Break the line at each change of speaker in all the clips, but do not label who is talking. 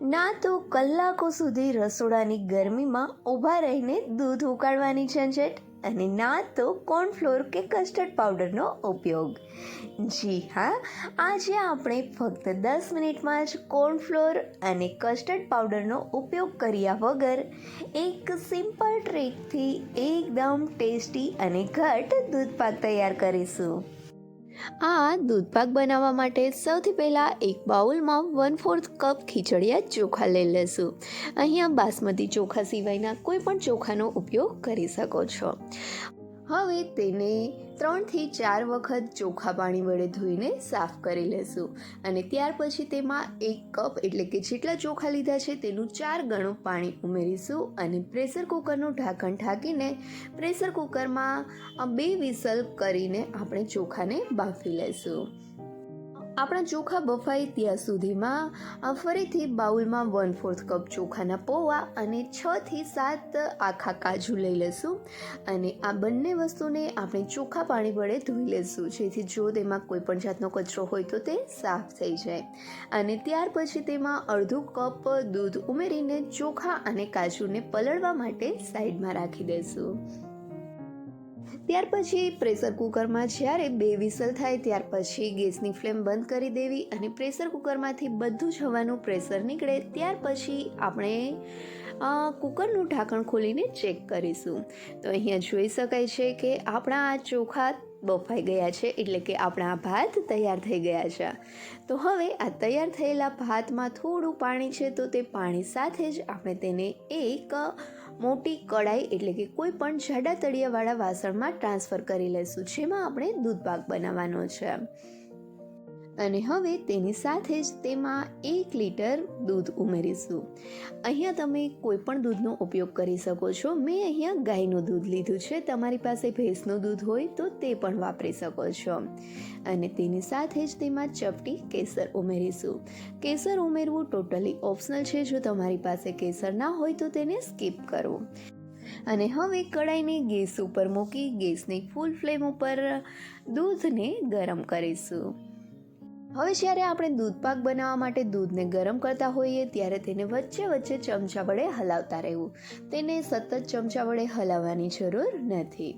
ના તો કલાકો સુધી રસોડાની ગરમીમાં ઊભા રહીને દૂધ ઉકાળવાની ઝંઝટ અને ના તો કોર્નફ્લોર કે કસ્ટર્ડ પાવડરનો ઉપયોગ. જી હા, આજે આપણે ફક્ત દસ મિનિટમાં જ કોર્નફ્લોર અને કસ્ટર્ડ પાવડરનો ઉપયોગ કર્યા વગર એક સિમ્પલ ટ્રીકથી એકદમ ટેસ્ટી અને ઘટ દૂધપાક તૈયાર કરીશું. આ દૂધપાક બનાવવા માટે સૌથી પહેલાં એક બાઉલમાં વન ફોર્થ કપ ખીચડિયા ચોખા લઈ લેશું. અહીંયા બાસમતી ચોખા સિવાયના કોઈ પણ ચોખાનો ઉપયોગ કરી શકો છો. હવે તેને ત્રણથી ચાર વખત ચોખા પાણી વડે ધોઈને સાફ કરી લેશું. અને ત્યાર પછી તેમાં એક કપ એટલે કે જેટલા ચોખા લીધા છે તેનું ચાર ગણું પાણી ઉમેરીશું અને પ્રેશર કુકરનું ઢાંકણ ઢાંકીને પ્રેશર કુકરમાં બે વિસલ કરીને આપણે ચોખાને બાફી લઈશું આપણા ચોખા બફાય ત્યાં સુધીમાં ફરીથી બાઉલમાં વન ફોર્થ કપ ચોખાના પૌવા અને છથી સાત આખા કાજુ લઈ લઈશું અને આ બંને વસ્તુને આપણે ચોખા પાણી વડે ધોઈ લઈશું જેથી જો તેમાં કોઈ પણ જાતનો કચરો હોય તો તે સાફ થઈ જાય. અને ત્યાર પછી તેમાં અડધું કપ દૂધ ઉમેરીને ચોખા અને કાજુને પલળવા માટે સાઈડમાં રાખી દઈશું ત્યાર પછી પ્રેશર કુકરમાં જ્યારે બે વિસલ થાય ત્યાર પછી ગેસની ફ્લેમ બંધ કરી દેવી અને પ્રેશર કુકરમાંથી બધું જ હવાનું પ્રેશર નીકળે ત્યાર પછી આપણે કુકરનું ઢાંકણ ખોલીને ચેક કરીશું. તો અહીંયા જોઈ શકાય છે કે આપણા આ ચોખા બફાઈ ગયા છે, એટલે કે આપણા ભાત તૈયાર થઈ ગયા છે. તો હવે આ તૈયાર થયેલા ભાતમાં થોડું પાણી છે, તો તે પાણી સાથે જ આપણે તેને એક મોટી કડાઈ, એટલે કે કોઈ પણ જાડા તળિયાવાળા વાસણમાં ટ્રાન્સફર કરી લઈશું, જેમાં આપણે દૂધપાક બનાવવાનો છે. અને હવે તેની સાથે જ તેમાં એક લીટર દૂધ ઉમેરીશું. અહીંયા તમે કોઈ પણ દૂધનો ઉપયોગ કરી શકો છો. મેં અહીંયા ગાયનું દૂધ લીધું છે. તમારી પાસે ભેંસનું દૂધ હોય તો તે પણ વાપરી શકો છો. અને તેની સાથે જ તેમાં ચપટી કેસર ઉમેરીશું. કેસર ઉમેરવું ટોટલી ઓપ્શનલ છે. જો તમારી પાસે કેસર ના હોય તો તેને સ્કીપ કરવું અને હવે કડાઈને ગેસ ઉપર મૂકી ગેસની ફૂલ ફ્લેમ ઉપર દૂધને ગરમ કરીશું. હવે જ્યારે આપણે દૂધપાક બનાવવા માટે દૂધને ગરમ કરતા હોઈએ ત્યારે તેને વચ્ચે વચ્ચે ચમચા વડે હલાવતા રહેવું. તેને સતત ચમચા વડે હલાવવાની જરૂર નથી.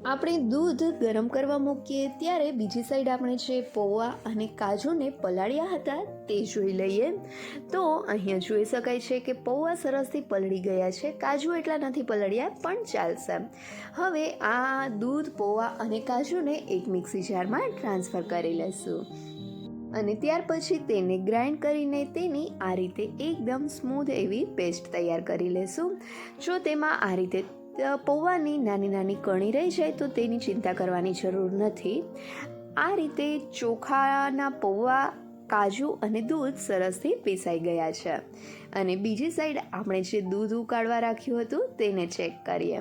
આપણે દૂધ ગરમ કરવા મૂકીએ ત્યારે બીજી સાઈડ આપણે જે પૌવા અને કાજુને પલાળ્યા હતા તે જોઈ લઈએ. તો અહીંયા જોઈ શકાય છે કે પૌવા સરસથી પલળી ગયા છે. કાજુ એટલા નથી પલળ્યા, પણ ચાલશે. હવે આ દૂધ, પૌવા અને કાજુને એક મિક્સી જારમાં ટ્રાન્સફર કરી લઈશું અને ત્યાર પછી તેને ગ્રાઇન્ડ કરીને તેની આ રીતે એકદમ સ્મૂથ એવી પેસ્ટ તૈયાર કરી લેશું. જો તેમાં આ રીતે પૌવાની નાની નાની કણી રહી જાય તો તેની ચિંતા કરવાની જરૂર નથી. આ રીતે ચોખાના પૌવા, કાજુ અને દૂધ સરસથી પીસાઈ ગયા છે. અને બીજી સાઈડ આપણે જે દૂધ ઉકાળવા રાખ્યું હતું તેને ચેક કરીએ.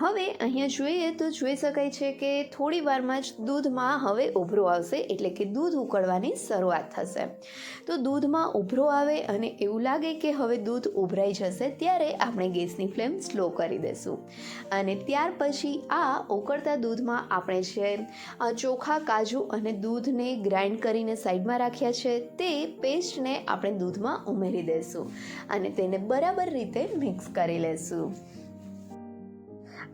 હવે અહીંયા જોઈએ તો જોઈ શકાય છે કે થોડી વારમાં જ દૂધમાં હવે ઉભરો આવશે, એટલે કે દૂધ ઉકળવાની શરૂઆત થશે. તો દૂધમાં ઉભરો આવે અને એવું લાગે કે હવે દૂધ ઉભરાઈ જશે, ત્યારે આપણે ગેસની ફ્લેમ સ્લો કરી દઈશું. અને ત્યાર પછી આ ઉકળતા દૂધમાં આપણે જે ચોખા, કાજુ અને દૂધને ગ્રાઇન્ડ કરીને સાઈડમાં રાખ્યા છે, તે પેસ્ટને આપણે દૂધમાં ઉમેરી દઈશું અને તેને બરાબર રીતે મિક્સ કરી લઈશું.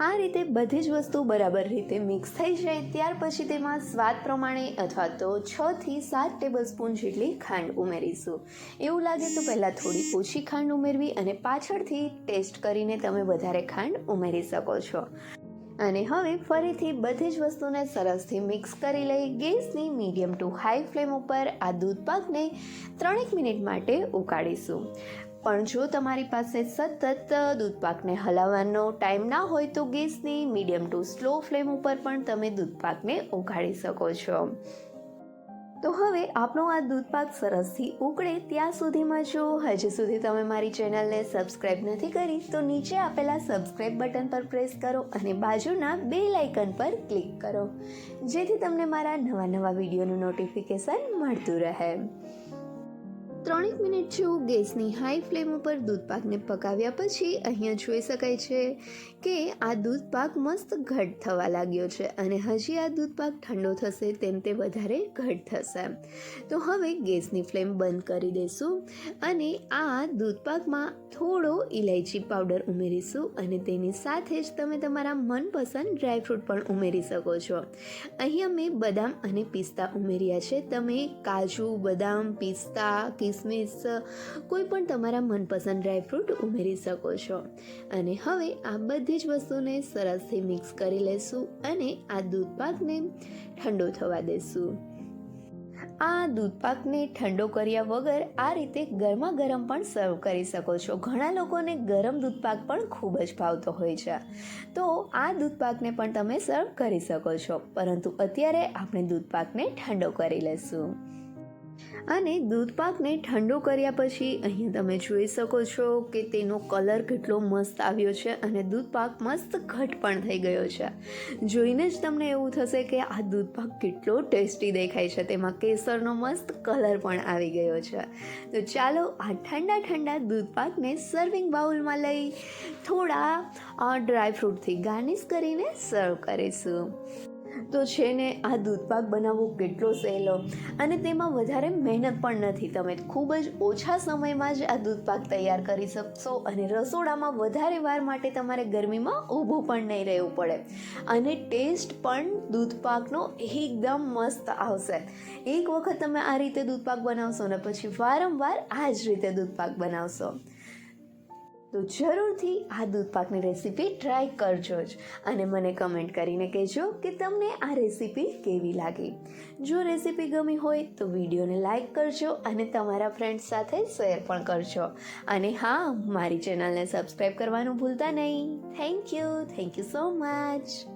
આ રીતે બધી જ વસ્તુ બરાબર રીતે મિક્સ થઈ જાય, ત્યાર પછી તેમાં સ્વાદ પ્રમાણે અથવા તો છ થી સાત ટેબલ સ્પૂન જેટલી ખાંડ ઉમેરીશું. એવું લાગે તો પહેલાં થોડી ઓછી ખાંડ ઉમેરવી અને પાછળથી ટેસ્ટ કરીને તમે વધારે ખાંડ ઉમેરી શકો છો. અને હવે ફરીથી બધી જ વસ્તુને સરસથી મિક્સ કરી લઈ, ગેસની મીડિયમ ટુ હાઈ ફ્લેમ ઉપર આ દૂધપાકને ત્રણેક મિનિટ માટે ઉકાળીશું. પણ જો તમારી પાસે સતત દૂધપાકને હલાવવાનો ટાઈમ ના હોય તો ગેસની મીડિયમ ટુ સ્લો ફ્લેમ ઉપર પણ તમે દૂધપાકને ઉઘાડી શકો છો. તો હવે આપણો આ દૂધપાક સરસથી ઉકળે ત્યાં સુધીમાં જો હજી સુધી તમે મારી ચેનલને સબસ્ક્રાઇબ નથી કરી, તો નીચે આપેલા સબસ્ક્રાઇબ બટન પર પ્રેસ કરો અને બાજુના બે લાઇકન પર ક્લિક કરો, જેથી તમને મારા નવા નવા વિડીયોનું નોટિફિકેશન મળતું રહે. ત્રણેક મિનિટ જેવું ગેસની હાઈ ફ્લેમ ઉપર દૂધપાકને પકાવ્યા પછી અહીંયા જોઈ શકાય છે કે આ દૂધપાક મસ્ત ઘટ થવા લાગ્યો છે અને હજી આ દૂધપાક ઠંડો થશે તેમ તે વધારે ઘટ થશે. તો હવે ગેસની ફ્લેમ બંધ કરી દઈશું અને આ દૂધપાકમાં થોડો ઇલાયચી પાવડર ઉમેરીશું અને તેની સાથે જ તમે તમારા મનપસંદ ડ્રાયફ્રૂટ પણ ઉમેરી શકો છો. અહીંયા મેં બદામ અને પિસ્તા ઉમેર્યા છે. તમે કાજુ, બદામ, પિસ્તા કિસમિસ કોઈ પણ તમારા મનપસંદ ડ્રાયફ્રૂટ ઉમેરી શકો છો. અને હવે આ બધી જ વસ્તુને સરસથી મિક્સ કરી લઈશું અને આ દૂધપાકને ઠંડો થવા દઈશું આ દૂધપાકને ઠંડો કર્યા વગર આ રીતે ગરમા ગરમ પણ સર્વ કરી શકો છો. ઘણા લોકોને ગરમ દૂધપાક પણ ખૂબ જ ભાવતો હોય છે. તો આ દૂધપાકને પણ તમે સર્વ કરી શકો છો. પરંતુ અત્યારે આપણે દૂધપાકને ઠંડો કરી લઈશું અને દૂધપાકને ઠંડો કર્યા પછી અહીંયા તમે જોઈ શકો છો કે તેનો કલર કેટલો મસ્ત આવ્યો છે અને દૂધપાક મસ્ત ઘટ પણ થઈ ગયો છે. જોઈને જ તમને એવું થશે કે આ દૂધપાક કેટલો ટેસ્ટી દેખાય છે. તેમાં કેસરનો મસ્ત કલર પણ આવી ગયો છે. તો ચાલો આ ઠંડા ઠંડા દૂધપાકને સર્વિંગ બાઉલમાં લઈ થોડા ડ્રાયફ્રૂટથી ગાર્નિશ કરીને સર્વ કરીશું. તો છે ને આ દૂધપાક બનાવવો કેટલો સહેલો. અને તેમાં વધારે મહેનત પણ નથી. તમે ખૂબ જ ઓછા સમયમાં જ આ દૂધપાક તૈયાર કરી શકશો અને રસોડામાં વધારે વાર માટે તમારે ગરમીમાં ઊભું પણ નહીં રહેવું પડે. અને ટેસ્ટ પણ દૂધપાકનો એકદમ મસ્ત આવશે. એક વખત તમે આ રીતે દૂધપાક બનાવશો ને પછી વારંવાર આ જ રીતે દૂધપાક બનાવશો. તો જરૂરથી આ દૂધપાકની રેસીપી ટ્રાય કરજો જ. અને મને કમેન્ટ કરીને કહેજો કે તમને આ રેસીપી કેવી લાગી. જો રેસીપી ગમી હોય તો વિડીયોને લાઇક કરજો અને તમારા ફ્રેન્ડ્સ સાથે શેર પણ કરજો. અને હા, મારી ચેનલને સબસ્ક્રાઈબ કરવાનું ભૂલતા નહીં. Thank you thank you so much